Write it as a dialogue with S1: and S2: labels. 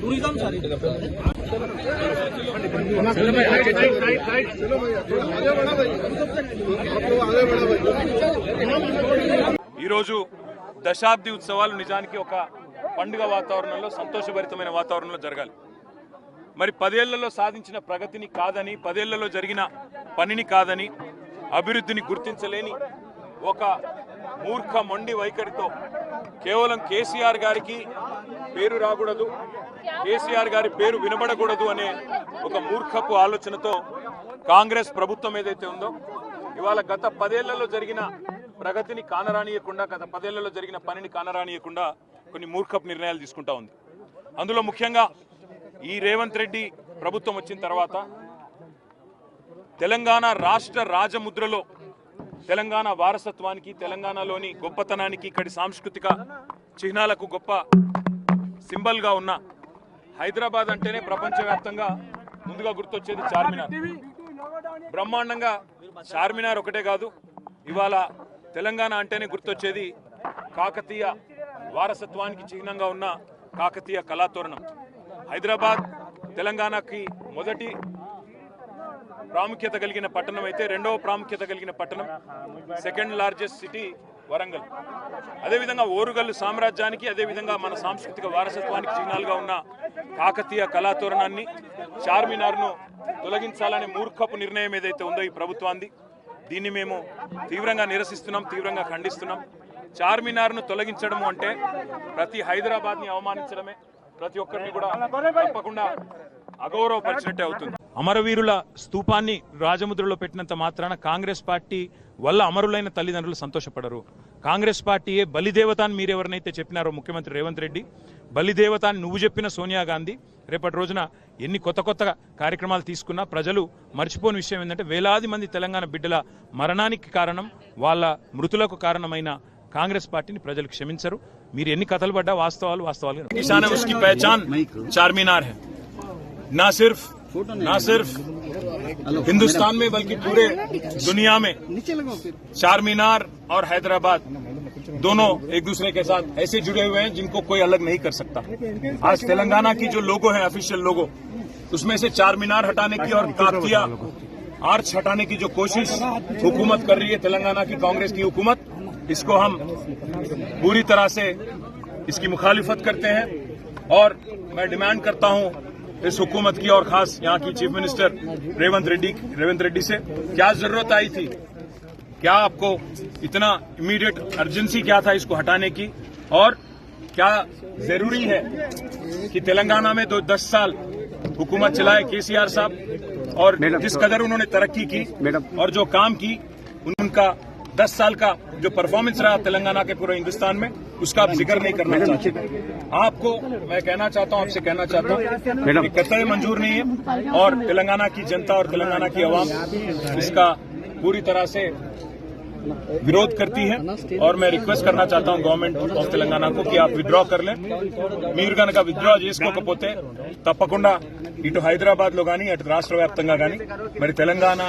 S1: Tourism sir
S2: ఈరోజు దశాబ్ది ఉత్సవాలు నిజానికి ఒక పండుగ వాతావరణంలో సంతోషభరితమైన వాతావరణంలో జరగాలి. మరి పదేళ్ళలో సాధించిన ప్రగతిని కాదని పదేళ్ళలో జరిగిన పనిని కాదని అభివృద్ధిని గుర్తించలేని ఒక మూర్ఖ మొండి వైఖరితో కేవలం కేసీఆర్ గారికి పేరు రాకూడదు. కేసీఆర్ గారి పేరు వినబడకూడదు అనే ఒక మూర్ఖపు ఆలోచనతో కాంగ్రెస్ ప్రభుత్వం ఏదైతే ఉందో ఇవాళ గత పదేళ్ళలో జరిగిన ప్రగతిని కానరానియకుండా గత పదేళ్ళలో జరిగిన పనిని కానరానియకుండా కొన్ని మూర్ఖపు నిర్ణయాలు తీసుకుంటా ఉంది. అందులో ముఖ్యంగా ఈ రేవంత్ రెడ్డి ప్రభుత్వం వచ్చిన తర్వాత తెలంగాణ రాష్ట్ర రాజముద్రలో తెలంగాణ వారసత్వానికి తెలంగాణలోని గొప్పతనానికి ఇక్కడి సాంస్కృతిక చిహ్నాలకు గొప్ప సింబల్గా ఉన్న హైదరాబాద్ అంటేనే ప్రపంచవ్యాప్తంగా ముందుగా గుర్తొచ్చేది చార్మినార్. బ్రహ్మాండంగా చార్మినార్ ఒకటే కాదు ఇవాళ తెలంగాణ అంటేనే గుర్తొచ్చేది కాకతీయ వారసత్వానికి చిహ్నంగా ఉన్న కాకతీయ కళాతోరణం. హైదరాబాద్ తెలంగాణకి మొదటి ప్రాముఖ్యత కలిగిన పట్టణం అయితే రెండవ ప్రాముఖ్యత కలిగిన పట్టణం సెకండ్ లార్జెస్ట్ సిటీ వరంగల్. అదేవిధంగా ఓరుగల్లు సామ్రాజ్యానికి అదేవిధంగా మన సాంస్కృతిక వారసత్వానికి చిహ్నాలుగా ఉన్న కాకతీయ కళాతోరణాన్ని చార్మినార్ను తొలగించాలనే మూర్ఖపు నిర్ణయం ఏదైతే ఉందో ఈ ప్రభుత్వాన్ని దీన్ని మేము తీవ్రంగా నిరసిస్తున్నాం తీవ్రంగా ఖండిస్తున్నాం. చార్మినార్ను తొలగించడము అంటే ప్రతి హైదరాబాద్ని అవమానించడమే ప్రతి ఒక్కరిని కూడా తప్పకుండా అగౌరవపరిచినట్టే అవుతుంది. అమరవీరుల స్థూపాన్ని రాజముద్రలో పెట్టినంత మాత్రాన కాంగ్రెస్ పార్టీ వల్ల అమరులైన తల్లిదండ్రులు సంతోషపడరు. కాంగ్రెస్ పార్టీయే బలిదేవత అని మీరెవరినైతే చెప్పినారో ముఖ్యమంత్రి రేవంత్ రెడ్డి బలిదేవత అని నువ్వు చెప్పిన సోనియా గాంధీ రేపటి రోజున ఎన్ని కొత్త కొత్త కార్యక్రమాలు తీసుకున్నా ప్రజలు మర్చిపోని విషయం ఏంటంటే వేలాది మంది తెలంగాణ బిడ్డల మరణానికి కారణం వాళ్ళ మృతులకు కారణమైన కాంగ్రెస్ పార్టీని ప్రజలు క్షమించరు. మీరు ఎన్ని కథలు పడ్డా వాస్తవాలు వాస్తవాలు చార్మినార్ నా సిర్ఫ్ ना सिर्फ़ हिंदुस्तान में बल्कि पूरे दुनिया में। चार मीनार और हैदराबाद दोनों एक दूसरे के साथ ऐसे जुड़े हुए हैं जिनको कोई अलग नहीं कर सकता। आज तेलंगाना की जो लोगो है ऑफिशियल लोगो उसमें से चार मीनार हटाने की और काकतिया आर्च हटाने की जो कोशिश हुकूमत कर रही है तेलंगाना की कांग्रेस की हुकूमत इसको हम पूरी तरह से इसकी मुखालिफत करते हैं। और मैं डिमांड करता हूँ इस हुकूमत की और खास यहाँ की चीफ मिनिस्टर रेवंत रेड्डी रेवंत रेड्डी से क्या ज़रूरत आई थी? क्या आपको इतना इमीडिएट अर्जेंसी क्या था इसको हटाने की? और क्या ज़रूरी है कि तेलंगाना में दो दस साल हुकूमत चलाए केसीआर साहब और जिस कदर उन्होंने तरक्की की और जो काम की उनका दस साल का जो परफॉर्मेंस रहा तेलंगाना के पूरे हिंदुस्तान में उसका आप जिक्र नहीं करना चाहते आपको मैं कहना चाहता हूं आपसे कहना चाहता हूं कि कतई मंजूर नहीं है और तेलंगाना की जनता और तेलंगाना की आवाम इसका पूरी तरह से विरोध करती है और मैं रिक्वेस्ट करना चाहता हूं गवर्नमेंट ఆఫ్ తెలంగాణ को कि आप विड्रॉ कर लें మీరు కనుక విత్డ్రా చేసుకోకపోతే తప్పకుండా ఇటు హైదరాబాద్ లో గానీ అటు రాష్ట్ర వ్యాప్తంగా గానీ మరి తెలంగాణ